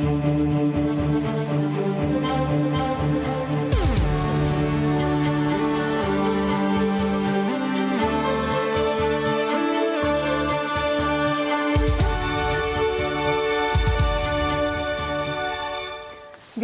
Thank you.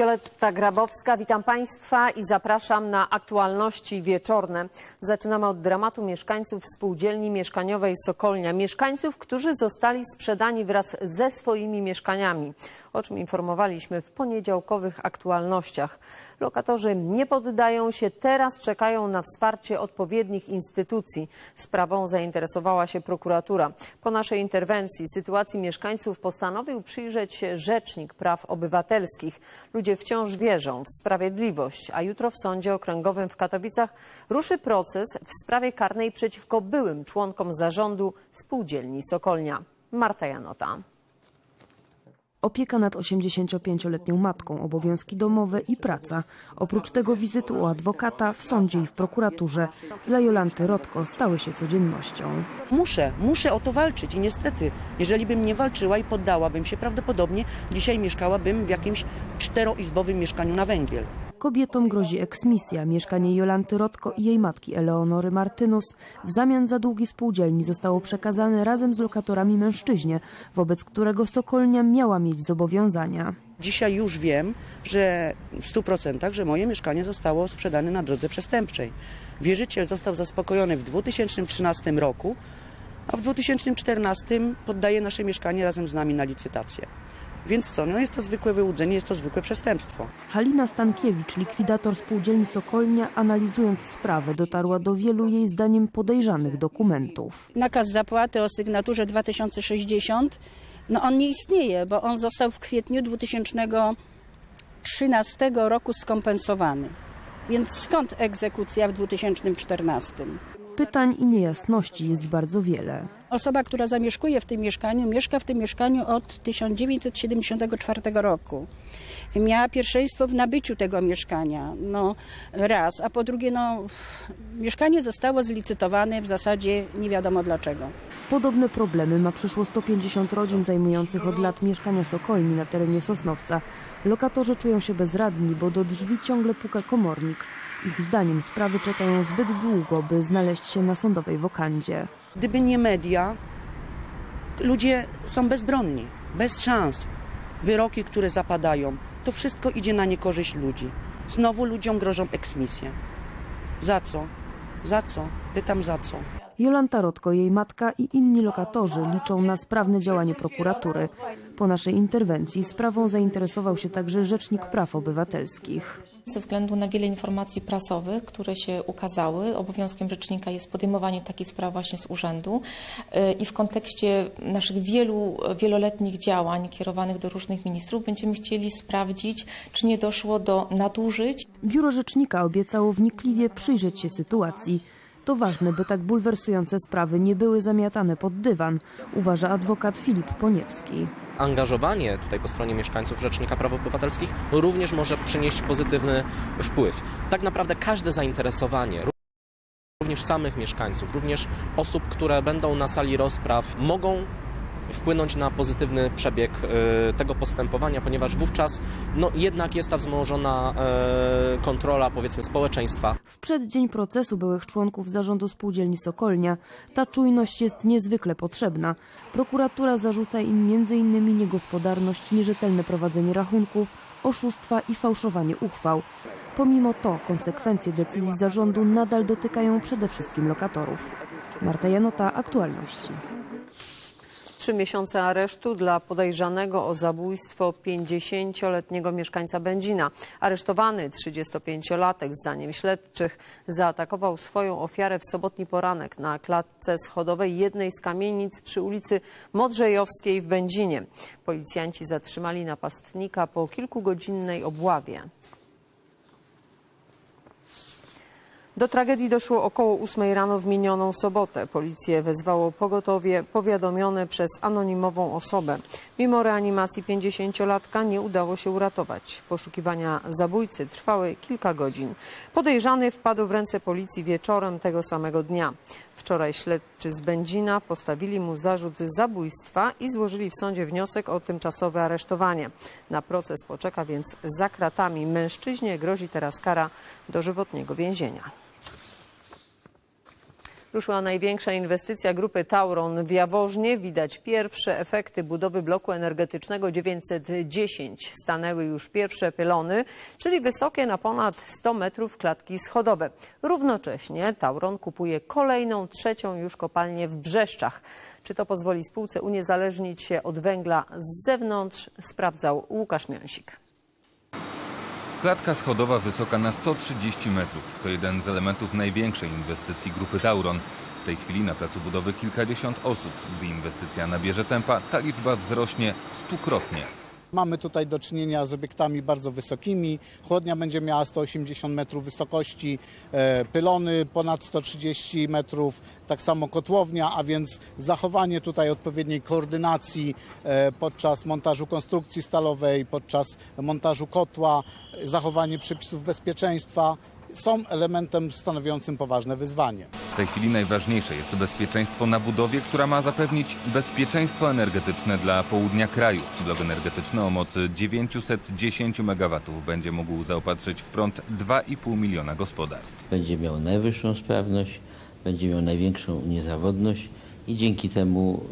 Wioletta Grabowska, witam Państwa i zapraszam na aktualności wieczorne. Zaczynamy od dramatu mieszkańców spółdzielni mieszkaniowej Sokolnia. Mieszkańców, którzy zostali sprzedani wraz ze swoimi mieszkaniami, o czym informowaliśmy w poniedziałkowych aktualnościach. Lokatorzy nie poddają się, teraz czekają na wsparcie odpowiednich instytucji. Sprawą zainteresowała się prokuratura. Po naszej interwencji sytuacji mieszkańców postanowił przyjrzeć się Rzecznik Praw Obywatelskich. Ludzie wciąż wierzą w sprawiedliwość, a jutro w Sądzie Okręgowym w Katowicach ruszy proces w sprawie karnej przeciwko byłym członkom zarządu spółdzielni Sokolnia. Marta Janota. Opieka nad 85-letnią matką, obowiązki domowe i praca. Oprócz tego wizyty u adwokata w sądzie i w prokuraturze dla Jolanty Rotko stały się codziennością. Muszę, muszę o to walczyć i niestety, jeżeli bym nie walczyła i poddałabym się, prawdopodobnie dzisiaj mieszkałabym w jakimś czteroizbowym mieszkaniu na węgiel. Kobietom grozi eksmisja. Mieszkanie Jolanty Rotko i jej matki Eleonory Martynus w zamian za długi spółdzielni zostało przekazane razem z lokatorami mężczyźnie, wobec którego Sokolnia miała mieć zobowiązania. Dzisiaj już wiem, że w 100%, że moje mieszkanie zostało sprzedane na drodze przestępczej. Wierzyciel został zaspokojony w 2013 roku, a w 2014 poddaje nasze mieszkanie razem z nami na licytację. Więc co, no jest to zwykłe wyłudzenie, jest to zwykłe przestępstwo. Halina Stankiewicz, likwidator spółdzielni Sokolnia, analizując sprawę, dotarła do wielu jej zdaniem podejrzanych dokumentów. nakaz zapłaty o sygnaturze 2060, no on nie istnieje, bo on został w kwietniu 2013 roku skompensowany. Więc skąd egzekucja w 2014? Pytań i niejasności jest bardzo wiele. Osoba, która zamieszkuje w tym mieszkaniu, mieszka w tym mieszkaniu od 1974 roku. Miała pierwszeństwo w nabyciu tego mieszkania, no raz, a po drugie, no mieszkanie zostało zlicytowane w zasadzie nie wiadomo dlaczego. Podobne problemy ma przyszło 150 rodzin zajmujących od lat mieszkania Sokolni na terenie Sosnowca. Lokatorzy czują się bezradni, bo do drzwi ciągle puka komornik. Ich zdaniem sprawy czekają zbyt długo, by znaleźć się na sądowej wokandzie. Gdyby nie media, ludzie są bezbronni, bez szans. Wyroki, które zapadają, to wszystko idzie na niekorzyść ludzi. Znowu ludziom grożą eksmisje. Za co? Za co? Pytam za co. Jolanta Rotko, jej matka i inni lokatorzy liczą na sprawne działanie prokuratury. Po naszej interwencji sprawą zainteresował się także Rzecznik Praw Obywatelskich. Ze względu na wiele informacji prasowych, które się ukazały, obowiązkiem rzecznika jest podejmowanie takich spraw właśnie z urzędu Yy, i w kontekście naszych wielu, wieloletnich działań kierowanych do różnych ministrów będziemy chcieli sprawdzić, czy nie doszło do nadużyć Biuro Rzecznika obiecało wnikliwie przyjrzeć się sytuacji. To ważne, by tak bulwersujące sprawy nie były zamiatane pod dywan, uważa adwokat Filip Poniewski. Angażowanie tutaj po stronie mieszkańców Rzecznika Praw Obywatelskich również może przynieść pozytywny wpływ. Tak naprawdę każde zainteresowanie, również samych mieszkańców, również osób, które będą na sali rozpraw, mogą wpłynąć na pozytywny przebieg e, tego postępowania, ponieważ wówczas no, jednak jest ta wzmożona e, kontrola powiedzmy społeczeństwa. W przeddzień procesu byłych członków zarządu spółdzielni Sokolnia ta czujność jest niezwykle potrzebna. Prokuratura zarzuca im m.in. niegospodarność, nierzetelne prowadzenie rachunków, oszustwa i fałszowanie uchwał. Pomimo to konsekwencje decyzji zarządu nadal dotykają przede wszystkim lokatorów. Marta Janota, Aktualności. Trzy miesiące aresztu dla podejrzanego o zabójstwo 50-letniego mieszkańca Będzina. Aresztowany 35-latek, zdaniem śledczych, zaatakował swoją ofiarę w sobotni poranek na klatce schodowej jednej z kamienic przy ulicy Modrzejowskiej w Będzinie. Policjanci zatrzymali napastnika po kilkugodzinnej obławie. Do tragedii doszło około 8 rano w minioną sobotę. Policję wezwało pogotowie powiadomione przez anonimową osobę. Mimo reanimacji 50-latka nie udało się uratować. Poszukiwania zabójcy trwały kilka godzin. Podejrzany wpadł w ręce policji wieczorem tego samego dnia. Wczoraj śledczy z Będzina postawili mu zarzut zabójstwa i złożyli w sądzie wniosek o tymczasowe aresztowanie. Na proces poczeka więc za kratami. Mężczyźnie grozi teraz kara dożywotniego więzienia. Ruszyła największa inwestycja grupy Tauron w Jaworznie. Widać pierwsze efekty budowy bloku energetycznego 910. Stanęły już pierwsze pylony, czyli wysokie na ponad 100 metrów klatki schodowe. Równocześnie Tauron kupuje kolejną, trzecią już kopalnię w Brzeszczach. Czy to pozwoli spółce uniezależnić się od węgla z zewnątrz, sprawdzał Łukasz Miąsik. Klatka schodowa wysoka na 130 metrów. To jeden z elementów największej inwestycji grupy Tauron. W tej chwili na placu budowy kilkadziesiąt osób. Gdy inwestycja nabierze tempa, ta liczba wzrośnie stukrotnie. Mamy tutaj do czynienia z obiektami bardzo wysokimi. Chłodnia będzie miała 180 metrów wysokości, e, pylony ponad 130 metrów, tak samo kotłownia, a więc zachowanie tutaj odpowiedniej koordynacji e, podczas montażu konstrukcji stalowej, podczas montażu kotła, e, zachowanie przepisów bezpieczeństwa są elementem stanowiącym poważne wyzwanie. W tej chwili najważniejsze jest bezpieczeństwo na budowie, która ma zapewnić bezpieczeństwo energetyczne dla południa kraju. Blok energetyczny o mocy 910 MW będzie mógł zaopatrzyć w prąd 2,5 miliona gospodarstw. będzie miał najwyższą sprawność, będzie miał największą niezawodność i dzięki temu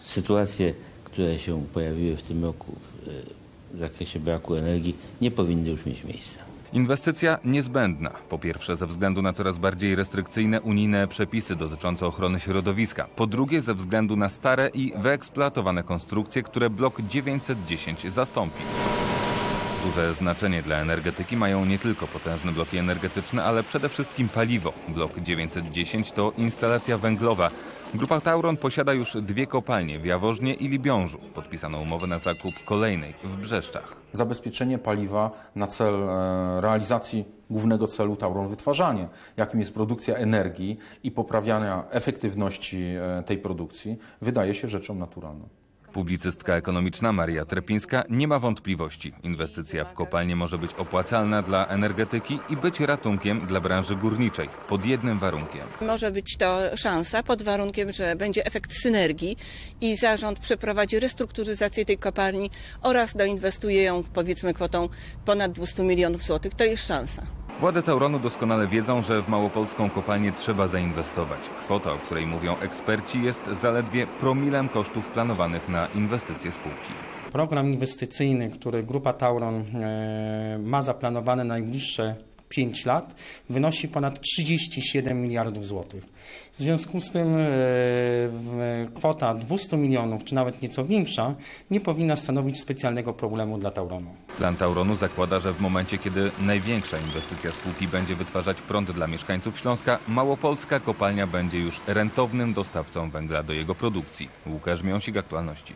sytuacje, które się pojawiły w tym roku w, w zakresie braku energii, nie powinny już mieć miejsca. Inwestycja niezbędna. Po pierwsze ze względu na coraz bardziej restrykcyjne unijne przepisy dotyczące ochrony środowiska. Po drugie ze względu na stare i wyeksploatowane konstrukcje, które blok 910 zastąpi. Duże znaczenie dla energetyki mają nie tylko potężne bloki energetyczne, ale przede wszystkim paliwo. Blok 910 to instalacja węglowa. Grupa Tauron posiada już dwie kopalnie w Jaworznie i Libiążu. Podpisano umowę na zakup kolejnej w Brzeszczach. zabezpieczenie paliwa na cel e, realizacji głównego celu Tauron wytwarzanie, jakim jest produkcja energii i poprawiania efektywności e, tej produkcji, wydaje się rzeczą naturalną. Publicystka ekonomiczna Maria Trepińska nie ma wątpliwości. Inwestycja w kopalnię może być opłacalna dla energetyki i być ratunkiem dla branży górniczej. Pod jednym warunkiem. Może być to szansa pod warunkiem, że będzie efekt synergii i zarząd przeprowadzi restrukturyzację tej kopalni oraz doinwestuje ją powiedzmy kwotą ponad 200 milionów złotych. To jest szansa. Władze Tauronu doskonale wiedzą, że w małopolską kopalnię trzeba zainwestować. Kwota, o której mówią eksperci, jest zaledwie promilem kosztów planowanych na inwestycje spółki. Program inwestycyjny, który Grupa Tauron e, ma zaplanowany na najbliższe 5 lat, wynosi ponad 37 miliardów złotych. W związku z tym e, kwota 200 milionów, czy nawet nieco większa, nie powinna stanowić specjalnego problemu dla Tauronu. Plan Tauronu zakłada, że w momencie, kiedy największa inwestycja spółki będzie wytwarzać prąd dla mieszkańców Śląska, małopolska kopalnia będzie już rentownym dostawcą węgla do jego produkcji. Łukasz Miąsik, Aktualności.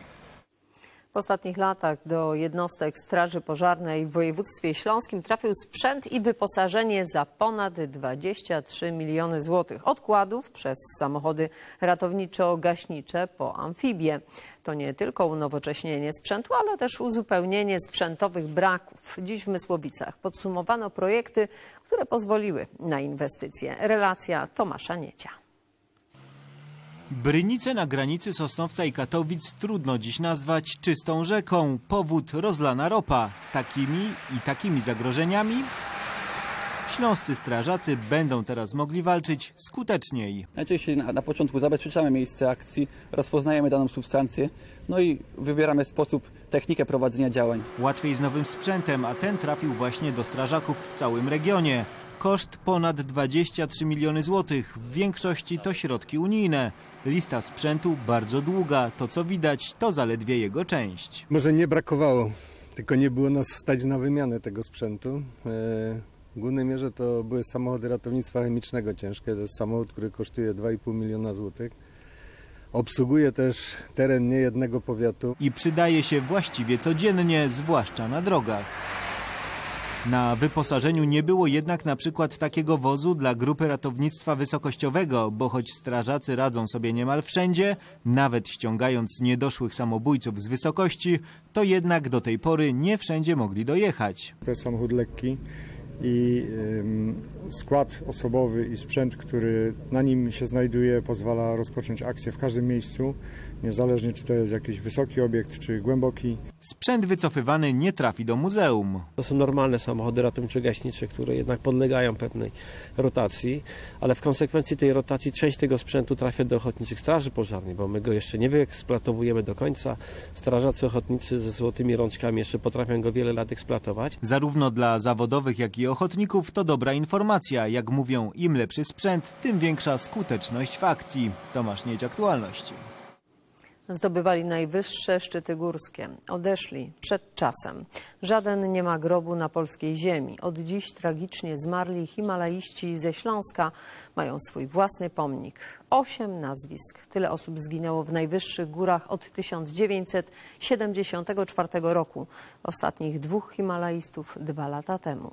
W ostatnich latach do jednostek Straży Pożarnej w województwie śląskim trafił sprzęt i wyposażenie za ponad 23 miliony złotych. Odkładów przez samochody ratowniczo-gaśnicze po amfibie. To nie tylko unowocześnienie sprzętu, ale też uzupełnienie sprzętowych braków. Dziś w Mysłowicach podsumowano projekty, które pozwoliły na inwestycje. Relacja Tomasza Niecia. Brynice na granicy Sosnowca i Katowic trudno dziś nazwać czystą rzeką. Powód rozlana ropa. Z takimi i takimi zagrożeniami śląscy strażacy będą teraz mogli walczyć skuteczniej. Najczęściej na, na początku zabezpieczamy miejsce akcji, rozpoznajemy daną substancję, no i wybieramy sposób, technikę prowadzenia działań. Łatwiej z nowym sprzętem, a ten trafił właśnie do strażaków w całym regionie. Koszt ponad 23 miliony złotych. W większości to środki unijne. Lista sprzętu bardzo długa. To co widać, to zaledwie jego część. Może nie brakowało, tylko nie było nas stać na wymianę tego sprzętu. E, W głównej mierze to były samochody ratownictwa chemicznego ciężkie. To jest samochód, który kosztuje 2,5 miliona złotych. Obsługuje też teren niejednego powiatu. i przydaje się właściwie codziennie, zwłaszcza na drogach. Na wyposażeniu nie było jednak na przykład takiego wozu dla grupy ratownictwa wysokościowego, bo choć strażacy radzą sobie niemal wszędzie, nawet ściągając niedoszłych samobójców z wysokości, to jednak do tej pory nie wszędzie mogli dojechać. To jest samochód lekki i ym, skład osobowy i sprzęt, który na nim się znajduje, pozwala rozpocząć akcję w każdym miejscu, niezależnie czy to jest jakiś wysoki obiekt, czy głęboki. Sprzęt wycofywany nie trafi do muzeum. To są normalne samochody ratowniczo-gaśnicze, które jednak podlegają pewnej rotacji, ale w konsekwencji tej rotacji część tego sprzętu trafia do ochotniczych straży pożarnych, bo my go jeszcze nie wyeksploatowujemy do końca. Strażacy ochotnicy ze złotymi rączkami jeszcze potrafią go wiele lat eksploatować. Zarówno dla zawodowych, jak i ochotników to dobra informacja. Jak mówią, im lepszy sprzęt, tym większa skuteczność w akcji. Tomasz Niedź, aktualności. Zdobywali najwyższe szczyty górskie. Odeszli przed czasem. Żaden nie ma grobu na polskiej ziemi. Od dziś tragicznie zmarli himalaiści ze Śląska mają swój własny pomnik. Osiem nazwisk. Tyle osób zginęło w najwyższych górach od 1974 roku. Ostatnich dwóch himalaistów dwa lata temu.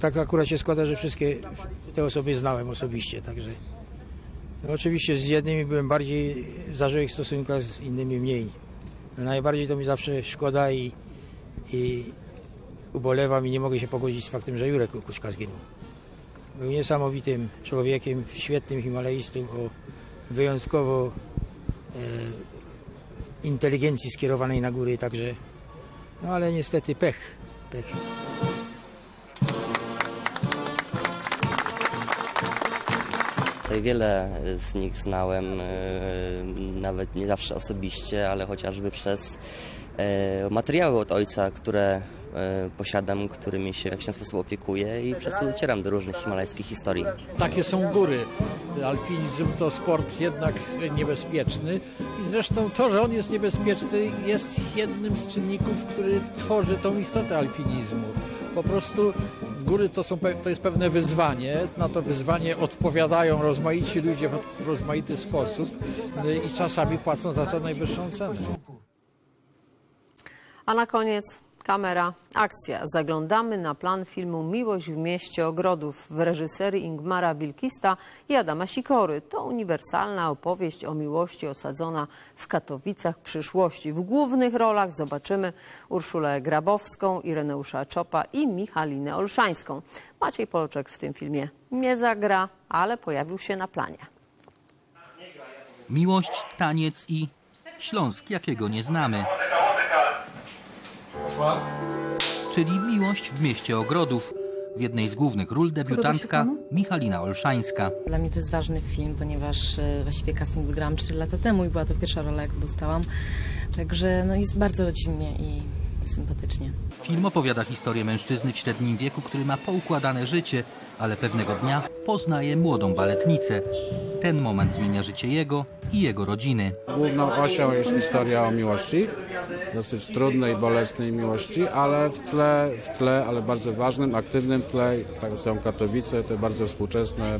Tak akurat się składa, że wszystkie te osoby znałem osobiście, także no oczywiście z jednymi byłem bardziej w zażyłych stosunkach, z innymi mniej. No najbardziej to mi zawsze szkoda i, i ubolewam i nie mogę się pogodzić z faktem, że Jurek Kukuczka zginął. Był niesamowitym człowiekiem, świetnym himalaistą o wyjątkowo e, inteligencji skierowanej na góry, także no ale niestety pech, pech. Tutaj wiele z nich znałem, e, nawet nie zawsze osobiście, ale chociażby przez e, materiały od ojca, które e, posiadam, którymi się w jakiś sposób opiekuję i przez to docieram do różnych himalajskich historii. Takie są góry. Alpinizm to sport jednak niebezpieczny i zresztą to, że on jest niebezpieczny jest jednym z czynników, który tworzy tą istotę alpinizmu. Po prostu góry to, są, to jest pewne wyzwanie, na to wyzwanie odpowiadają rozmaici ludzie w, w rozmaity sposób y, i czasami płacą za to najwyższą cenę. A na koniec kamera, akcja. Zaglądamy na plan filmu Miłość w mieście ogrodów w reżyserii Ingmara Wilkista i Adama Sikory. To uniwersalna opowieść o miłości osadzona w Katowicach przyszłości. W głównych rolach zobaczymy Urszulę Grabowską, Ireneusza Czopa i Michalinę Olszańską. Maciej Poloczek w tym filmie nie zagra, ale pojawił się na planie. Miłość, taniec i Śląsk, jakiego nie znamy. Czyli miłość w mieście ogrodów. W jednej z głównych ról debiutantka Michalina Olszańska. Dla mnie to jest ważny film, ponieważ e, właściwie casting wygrałam 4 lata temu i była to pierwsza rola, jaką dostałam. Także no, jest bardzo rodzinnie i sympatycznie. Film opowiada historię mężczyzny w średnim wieku, który ma poukładane życie, ale pewnego dnia poznaje młodą baletnicę. Ten moment zmienia życie jego i jego rodziny. Główną osią jest historia o miłości, dosyć trudnej, bolesnej miłości, ale w tle, w tle, ale bardzo ważnym, aktywnym tle tak są Katowice, te bardzo współczesne,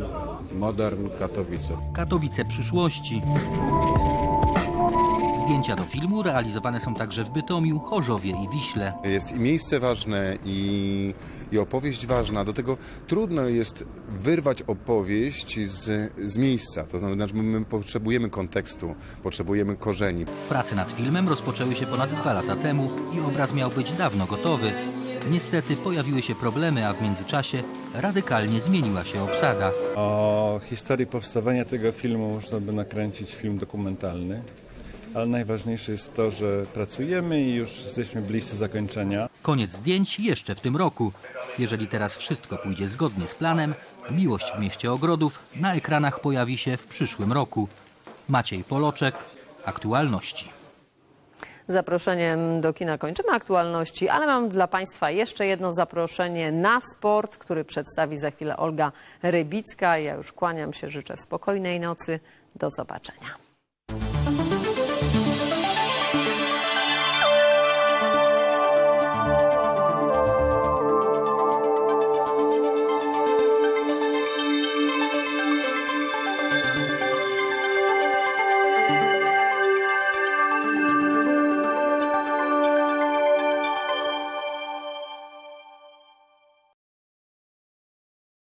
modern Katowice. Katowice przyszłości. Zdjęcia do filmu realizowane są także w Bytomiu, Chorzowie i Wiśle. Jest i miejsce ważne, i, i opowieść ważna. Do tego trudno jest wyrwać opowieść z, z miejsca. To znaczy, my potrzebujemy kontekstu, potrzebujemy korzeni. Prace nad filmem rozpoczęły się ponad dwa lata temu i obraz miał być dawno gotowy. Niestety pojawiły się problemy, a w międzyczasie radykalnie zmieniła się obsada. O historii powstawania tego filmu można by nakręcić film dokumentalny, ale najważniejsze jest to, że pracujemy i już jesteśmy bliscy zakończenia. Koniec zdjęć jeszcze w tym roku. Jeżeli teraz wszystko pójdzie zgodnie z planem, Miłość w mieście ogrodów na ekranach pojawi się w przyszłym roku. Maciej Poloczek, aktualności. Zaproszeniem do kina kończymy aktualności, ale mam dla Państwa jeszcze jedno zaproszenie na sport, który przedstawi za chwilę Olga Rybicka. Ja już kłaniam się, życzę spokojnej nocy. Do zobaczenia.